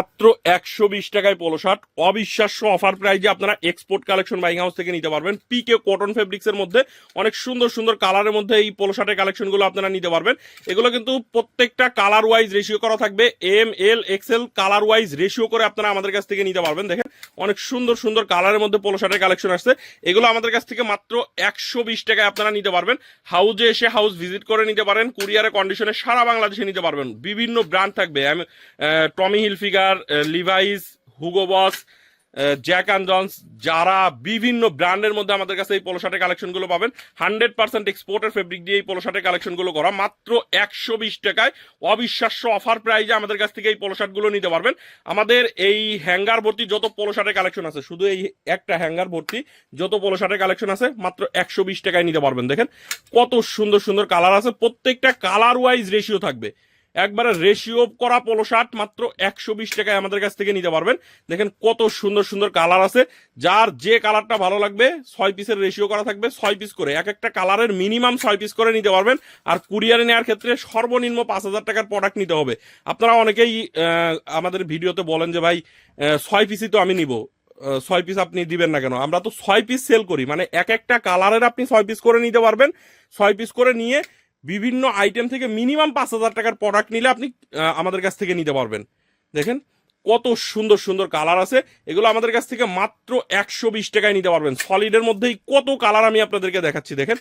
মাত্র একশো বিশ টাকায় পোলো শার্ট অবিশ্বাস্য অফার প্রাইজে আপনারা এক্সপোর্ট কালেকশন বাইং হাউস থেকে নিতে পারবেন। পিকে কটন ফেব্রিক্স এর মধ্যে অনেক সুন্দর সুন্দর কালারের মধ্যে এই পোলো শার্টের কালেকশনগুলো আপনারা নিতে পারবেন। এগুলো কিন্তু প্রত্যেকটা কালার ওয়াইজ রেশিও করা থাকবে। M L XL colour wise ratio করে আপনারা আমাদের কাছ থেকে নিতে পারবেন। দেখেন অনেক সুন্দর সুন্দর কালারের মধ্যে পোলো শার্টের কালেকশন আসছে। এগুলো আমাদের কাছ থেকে মাত্র একশো বিশ টাকায় আপনারা নিতে পারবেন। হাউজে এসে হাউস ভিজিট করে নিতে পারেন কুরিয়ারের কন্ডিশনে সারা বাংলাদেশে নিতে পারবেন। বিভিন্ন ব্র্যান্ড থাকবে। Tommy Hill Tommy Hilfiger Levi's Hugo Boss Jack and Jones যারা বিভিন্ন ব্র্যান্ডের মধ্যে আমাদের কাছে এই পোলো শার্টের কালেকশনগুলো পাবেন হান্ড্রেড পার্সেন্ট এক্সপোর্টের ফেব্রিক দিয়ে এই পোলো শার্টের কালেকশনগুলো করা, মাত্র একশো বিশ টাকায় অবিশ্বাস্য অফার প্রাইজে আমাদের কাছ থেকে এই পোলো শার্টগুলো নিতে পারবেন। আমাদের এই হ্যাঙ্গার ভর্তি যত পোলো শার্টের কালেকশন আছে, শুধু এই একটা হ্যাঙ্গার ভর্তি যত পোলো শার্টের কালেকশন আছে, মাত্র একশো বিশ টাকায় নিতে পারবেন। দেখেন কত সুন্দর সুন্দর কালার আছে, প্রত্যেকটা কালার ওয়াইজ রেশিও থাকবে। একবারে রেশিও করা পোলো শার্ট মাত্র একশো বিশ টাকায় আমাদের কাছ থেকে নিতে পারবেন। দেখেন কত সুন্দর সুন্দর কালার আছে। যার যে কালারটা ভালো লাগবে, ছয় পিসের রেশিও করা থাকবে, ছয় পিস করে। এক একটা কালারের মিনিমাম ছয় পিস করে নিতে পারবেন। আর কুরিয়ারে নেওয়ার ক্ষেত্রে সর্বনিম্ন পাঁচ হাজার টাকার প্রোডাক্ট নিতে হবে। আপনারা অনেকেই আমাদের ভিডিওতে বলেন যে, ভাই ছয় পিসই তো আমি নিব। ছয় পিস আপনি দিবেন না কেন? আমরা তো ছয় পিস সেল করি। মানে এক একটা কালারের আপনি ছয় পিস করে নিতে পারবেন। ছয় পিস করে নিয়ে বিভিন্ন আইটেম থেকে মিনিমাম পাঁচ হাজার টাকার প্রোডাক্ট নিলে আপনি আমাদের কাছ থেকে নিতে পারবেন। দেখেন, কত সুন্দর সুন্দর কালার আছে। এগুলো আমাদের কাছ থেকে মাত্র একশো বিশ টাকায় নিতে পারবেন। সলিডের মধ্যেই কত কালার আমি আপনাদেরকে দেখাচ্ছি। দেখেন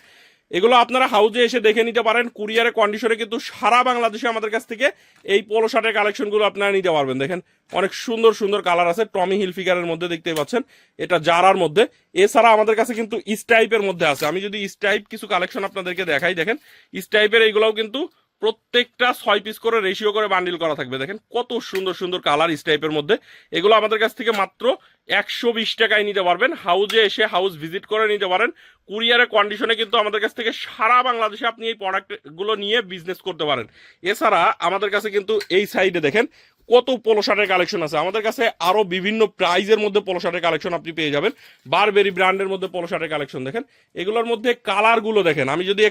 এগুলো আপনারা হাউজে এসে দেখে নিতে পারেন। কুরিয়ারে কন্ডিশনে কিন্তু সারা বাংলাদেশে আমাদের কাছ থেকে এই পোলো শার্টের কালেকশনগুলো আপনারা নিতে পারবেন। দেখেন, অনেক সুন্দর সুন্দর কালার আছে। টমি হিল ফিগারের মধ্যে দেখতে পাচ্ছেন। এটা জারার মধ্যে। এছাড়া আমাদের কাছে কিন্তু স্টাইপের মধ্যে আছে। আমি যদি স্টাইপ কিছু কালেকশন আপনাদেরকে দেখাই, দেখেন স্টাইপের এইগুলোও কিন্তু প্রত্যেকটা ছয় পিস করে রেশিও করে বান্ডিল করা থাকবে। দেখেন কত সুন্দর সুন্দর কালার স্টাইপের মধ্যে। এগুলো আমাদের কাছ থেকে মাত্র একশো বিশ টাকায় নিতে পারবেন। হাউজে এসে হাউস ভিজিট করে নিতে পারেন। কুরিয়ারের কন্ডিশনে কিন্তু আমাদের কাছ থেকে সারা বাংলাদেশে আপনি এই প্রোডাক্টগুলো নিয়ে বিজনেস করতে পারেন। এছাড়া আমাদের কাছে কিন্তু এই সাইডে দেখেন কত পোলো শার্টের কালেকশন আছে? আমাদের কাছে আরও বিভিন্ন প্রাইজের মধ্যে পোলো শার্টের কালেকশন আপনি পেয়ে যাবেন। বারবেরি ব্র্যান্ডের মধ্যে পোলো শার্টের কালেকশন দেখেন। এগুলোর মধ্যে কালারগুলো দেখেন। আমি যদি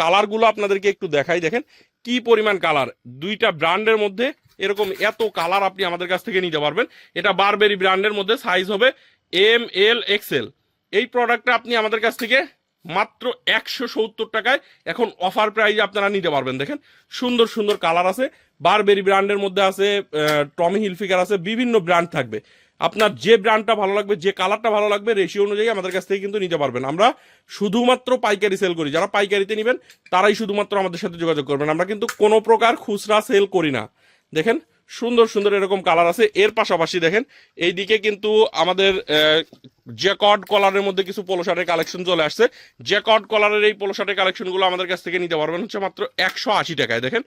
কালারগুলো আপনাদেরকে একটু দেখাই, দেখেন কি পরিমাণ কালার দুইটা ব্র্যান্ডের মধ্যে এরকম এত কালার আপনি আমাদের কাছ থেকে নিতে পারবেন। এটা বারবেরি ব্র্যান্ডের মধ্যে সাইজ হবে এম এল এক্সেল এই প্রোডাক্টটা আপনি আমাদের কাছ থেকে মাত্র একশো সত্তর টাকায় এখন অফার প্রাইজে আপনারা নিতে পারবেন। দেখেন, সুন্দর সুন্দর কালার আছে। বারবেরি ব্র্যান্ডের মধ্যে আছে টমি হিলফিকার আছে, বিভিন্ন ব্র্যান্ড থাকবে। আপনার যে ব্র্যান্ডটা ভালো লাগবে, যে কালারটা ভালো লাগবে রেশিও অনুযায়ী আমাদের কাছ থেকে কিন্তু নিতে পারবেন। আমরা শুধুমাত্র পাইকারি সেল করি। যারা পাইকারিতে নেবেন, তারাই শুধুমাত্র আমাদের সাথে যোগাযোগ করবেন। আমরা কিন্তু কোনো প্রকার খুচরা সেল করি না। দেখেন, সুন্দর সুন্দর এরকম কালার আছে। এর পাশাপাশি দেখেন, এইদিকে কিন্তু আমাদের জ্যাকর্ড কলারের মধ্যে কিছু পোলো শার্টের কালেকশন চলে আসছে। জ্যাকর্ড কলারের এই পোলো শার্টের কালেকশনগুলো আমাদের কাছ থেকে নিতে পারবেন হচ্ছে মাত্র একশো আশি টাকায়। দেখেন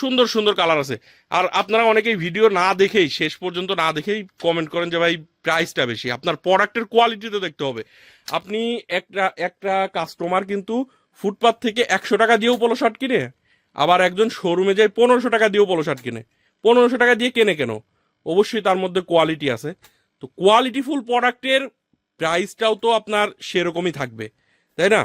সুন্দর সুন্দর কালার আছে। আর আপনারা অনেকেই ভিডিও না দেখেই, শেষ পর্যন্ত না দেখেই কমেন্ট করেন যে, ভাই প্রাইসটা বেশি। আপনার প্রোডাক্টের কোয়ালিটি তো দেখতে হবে। আপনি একটা একটা কাস্টমার কিন্তু ফুটপাথ থেকে একশো টাকা দিয়েও পোলো শার্ট কিনে, আবার একজন শোরুমে যায় পনেরোশো টাকা দিয়েও পোলো শার্ট কিনে। পনেরোশো টাকা দিয়ে কেনে কেন? অবশ্যই তার মধ্যে কোয়ালিটি আছে। তো কোয়ালিটিফুল প্রোডাক্টের প্রাইসটাও তো আপনার সেরকমই থাকবে, তাই না?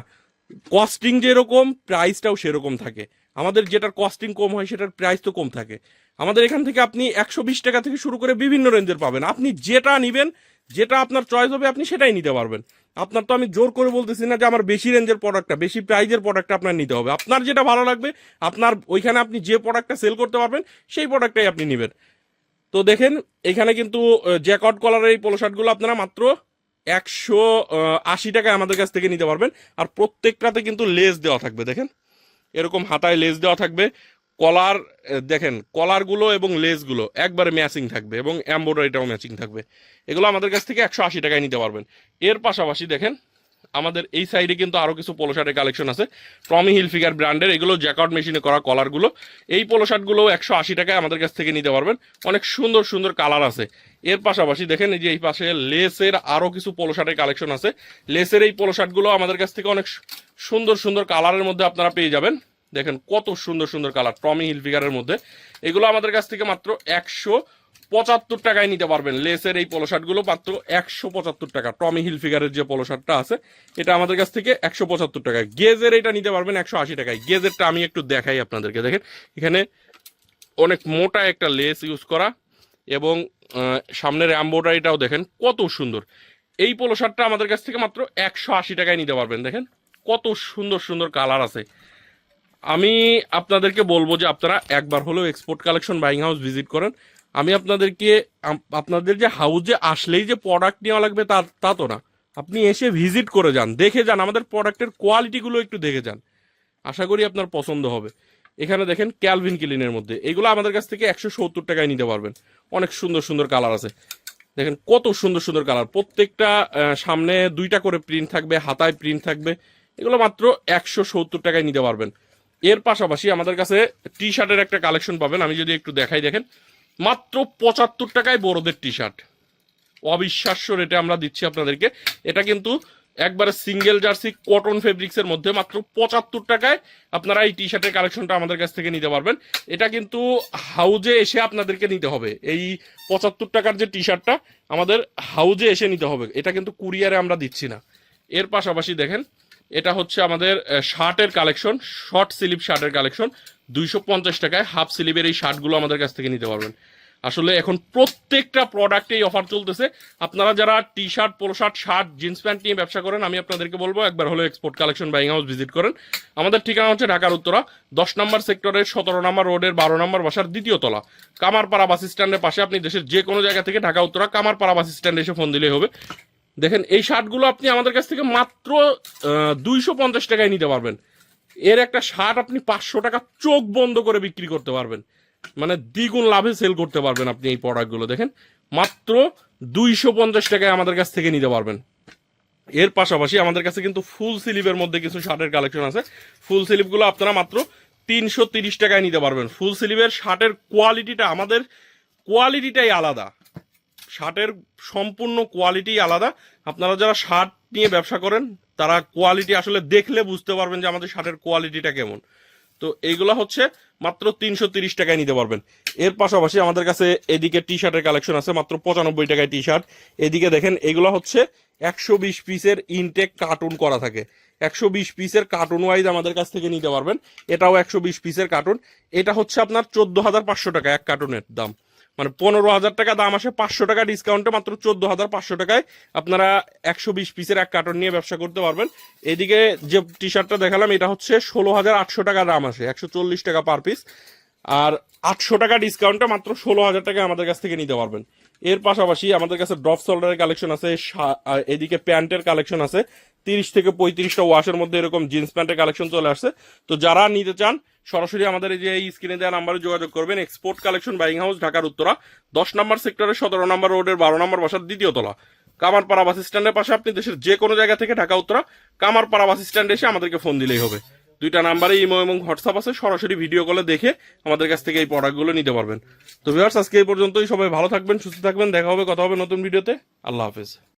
কস্টিং যেরকম প্রাইসটাও সেরকম থাকে। আমাদের যেটার কস্টিং কম হয়, সেটার প্রাইস তো কম থাকে। আমাদের এখান থেকে আপনি একশো বিশ টাকা থেকে শুরু করে বিভিন্ন রেঞ্জের পাবেন। আপনি যেটা নেবেন, যেটা আপনার চয়েস হবে, আপনি সেটাই নিতে পারবেন। আপনার তো আমি জোর করে বলতেছি না যে আমার বেশি রেঞ্জের প্রোডাক্টটা বেশি প্রাইজের প্রোডাক্টটা আপনার নিতে হবে। আপনার যেটা ভালো লাগবে, আপনার ওইখানে আপনি যে প্রোডাক্টটা সেল করতে পারবেন, সেই প্রোডাক্টটাই আপনি নেবেন। তো দেখেন, এখানে কিন্তু জ্যাকট কলারের এই পোলো শার্টগুলো আপনারা মাত্র একশো আশি টাকায় আমাদের কাছ থেকে নিতে পারবেন। আর প্রত্যেকটাতে কিন্তু লেস দেওয়া থাকবে, দেখেন। এরকম হাতায় লেজ দেওয়া থাকবে। কলার দেখেন, কলারগুলো এবং লেসগুলো একবারে ম্যাচিং থাকবে এবং এম্ব্রয়ডারিটাও ম্যাচিং থাকবে। এগুলো আমাদের কাছ থেকে একশো আশি টাকায় নিতে পারবেন। এর পাশাপাশি দেখেন আমাদের এই সাইডে কিন্তু আরও কিছু পোলো শার্টের কালেকশন আছে। টমি হিল ফিগার ব্র্যান্ডের এগুলো জ্যাকআউট মেশিনে করা কলারগুলো এই পোলো শার্টগুলো একশো আশি টাকায় আমাদের কাছ থেকে নিতে পারবেন। অনেক সুন্দর সুন্দর কালার আছে। এর পাশাপাশি দেখেন এই যে এই পাশে লেসের আরও কিছু পোলো শার্টের কালেকশন আছে। লেসের এই পোলো শার্টগুলো আমাদের কাছ থেকে অনেক সুন্দর সুন্দর কালারের মধ্যে আপনারা পেয়ে যাবেন। দেখেন কত সুন্দর সুন্দর কালার, টমি হিলফিগারের মধ্যে। এগুলো আমাদের কাছ থেকে মাত্র একশো পঁচাত্তর টাকায় নিতে পারবেন। লেসের এই পোলো শার্টগুলো মাত্র একশো পঁচাত্তর টাকা। টমি হিল ফিগারের যে পোলো শার্টটা আছে, এটা আমাদের কাছ থেকে একশো পঁচাত্তর টাকায়। গেজের এটা নিতে পারবেন একশো আশি টাকায়। গেজেরটা আমি একটু দেখাই আপনাদেরকে। দেখেন, এখানে অনেক মোটা একটা লেস ইউজ করা এবং সামনের এম্বোটারিটাও দেখেন কত সুন্দর। এই পোলো শার্টটা আমাদের কাছ থেকে মাত্র একশো আশি টাকায় নিতে পারবেন। দেখেন, কত সুন্দর সুন্দর কালার আছে। আমি আপনাদেরকে বলব যে আপনারা একবার হলেও export collection buying house visit করেন। আমি আপনাদেরকে আপনাদের যে হাউসে আসলেই যে প্রোডাক্ট নেওয়া লাগবে তা তা তো না। আপনি এসে ভিজিট করে যান, দেখে যান, আমাদের প্রোডাক্টের কোয়ালিটিগুলো একটু দেখে যান। আশা করি আপনার পছন্দ হবে। এখানে দেখেন ক্যালভিন কিলিনের মধ্যে। এগুলো আমাদের কাছ থেকে একশো সত্তর টাকায় নিতে পারবেন। অনেক সুন্দর সুন্দর কালার আছে। দেখেন কত সুন্দর সুন্দর কালার প্রত্যেকটা সামনে দুইটা করে প্রিন্ট থাকবে, হাতায় প্রিন্ট থাকবে। এগুলো মাত্র একশো সত্তর টাকায় নিতে পারবেন। এর পাশাপাশি আমাদের কাছে টি শার্টের একটা কালেকশন পাবেন, আমি যদি একটু দেখাই দেখেন। মাত্র পঁচাত্তর টাকায় বড়দের টি শার্ট অবিশ্বাস্য রেটে আমরা দিচ্ছি আপনাদেরকে। এটা কিন্তু একবারে সিঙ্গেল জার্সি কটন ফেব্রিক্সের মধ্যে মাত্র পঁচাত্তর টাকায় আপনারা এই টি শার্টের কালেকশনটা আমাদের কাছ থেকে নিতে পারবেন। এটা কিন্তু হাউজে এসে আপনাদেরকে নিতে হবে। এই পঁচাত্তর টাকার যে টি শার্টটা আমাদের হাউজে এসে নিতে হবে। এটা কিন্তু কুরিয়ারে আমরা দিচ্ছি না। এর পাশাপাশি দেখেন এটা হচ্ছে আমাদের শার্টের কালেকশন শর্ট স্লিভ শার্টের কালেকশন দুইশো পঞ্চাশ টাকায় হাফ স্লিভের এই শার্টগুলো আমাদের কাছ থেকে নিতে পারবেন। আসলে এখন প্রত্যেকটা প্রোডাক্টেই অফার চলতেছে। আপনারা যারা T shirt polo shirt shirt jeans pants নিয়ে ব্যবসা করেন, আমি আপনাদেরকে বলব, একবার হলো export collection buying house visit করেন। আমাদের ঠিকানা হচ্ছে ঢাকার উত্তরা, দশ নম্বর সেক্টরের সতেরো নম্বর রোডের বারো নম্বর বাসার দ্বিতীয় তলা। কামারপাড়া বাস স্ট্যান্ডের পাশে আপনি দেশের যে কোনো জায়গা থেকে ঢাকা, উত্তরা কামারপাড়া বাস স্ট্যান্ডে এসে ফোন দিলেই হবে। দেখেন, এই শার্টগুলো আপনি আমাদের কাছ থেকে মাত্র দুইশো পঞ্চাশ টাকায় নিতে পারবেন। এর একটা শার্ট আপনি পাঁচশো টাকা চোখ বন্ধ করে বিক্রি করতে পারবেন। মানে দ্বিগুণ লাভে সেল করতে পারবেন আপনি এই প্রোডাক্টগুলো, দেখেন। মাত্র দুইশো পঞ্চাশ টাকায় আমাদের কাছ থেকে নিতে পারবেন। এর পাশাপাশি আমাদের কাছে কিন্তু ফুল স্লিভের মধ্যে কিছু শার্টের কালেকশন আছে। ফুল স্লিভগুলো আপনারা মাত্র তিনশো তিরিশ টাকায় নিতে পারবেন। ফুল স্লিভের শার্টের কোয়ালিটিটা আমাদের, কোয়ালিটিটাই আলাদা। শার্টের সম্পূর্ণ কোয়ালিটি আলাদা। আপনারা যারা শার্ট নিয়ে ব্যবসা করেন, তারা কোয়ালিটি আসলে দেখলে বুঝতে পারবেন যে আমাদের শার্টের কোয়ালিটিটা কেমন। তো এইগুলো হচ্ছে মাত্র তিনশো তিরিশ টাকায় নিতে পারবেন। এর পাশাপাশি আমাদের কাছে এদিকে টি শার্টের কালেকশন আছে, মাত্র পঁচানব্বই টাকায় টি শার্ট এদিকে দেখেন, এগুলো হচ্ছে একশো বিশ পিসের ইনটেক কার্টুন করা থাকে। একশো বিশ পিসের কার্টুন ওয়াইজ আমাদের কাছ থেকে নিতে পারবেন। এটাও একশো বিশ পিসের কার্টুন এটা হচ্ছে আপনার চোদ্দ হাজার পাঁচশো টাকা এক কার্টুনের দাম। মানে পনেরো হাজার টাকা দাম আসে পাঁচশো টাকা ডিসকাউন্টে মাত্র চোদ্দ হাজার পাঁচশো টাকায়। আপনারা একশো বিশ পিসের এক কার্টন নিয়ে ব্যবসা করতে পারবেন। এদিকে যে টি শার্টটা দেখালাম, এটা হচ্ছে ষোলো হাজার আটশো টাকা দাম আসে, একশো চল্লিশ টাকা পার পিস আর আটশো টাকা ডিসকাউন্টে মাত্র ষোলো হাজার টাকা আমাদের কাছ থেকে নিতে পারবেন। এর পাশাপাশি আমাদের কাছে ড্রপ শোল্ডারের কালেকশন আছে এদিকে প্যান্টের কালেকশন আছে। তিরিশ থেকে পঁয়ত্রিশটা ওয়াশের মধ্যে এরকম জিন্স প্যান্টের কালেকশন চলে আসছে। তো যারা নিতে চান, সরাসরি আমাদের এই যে এই স্ক্রিনে দেওয়া নাম্বারে যোগাযোগ করবেন। এক্সপোর্ট কালেকশন বাইং হাউস ঢাকার উত্তরা। দশ নম্বর সেক্টরের সতেরো নম্বর রোডের বারো নম্বর বাসার দ্বিতীয় তলা। কামারপাড়া বাস স্ট্যান্ডের পাশে আপনি দেশের যে কোনো জায়গা থেকে ঢাকা, উত্তরা কামারপাড়া বাস স্ট্যান্ডে এসে আমাদেরকে ফোন দিলেই হবে। দুইটা নাম্বারে ইমো এবং হোয়াটসঅ্যাপ আছে, সরাসরি ভিডিও কলে দেখে আমাদের কাছ থেকে এই প্রোডাক্টগুলো নিতে পারবেন। তো ভিউয়ার্স আজকে এই পর্যন্তই। সবাই ভালো থাকবেন, সুস্থ থাকবেন। দেখা হবে, কথা হবে নতুন ভিডিওতে আল্লাহ হাফেজ।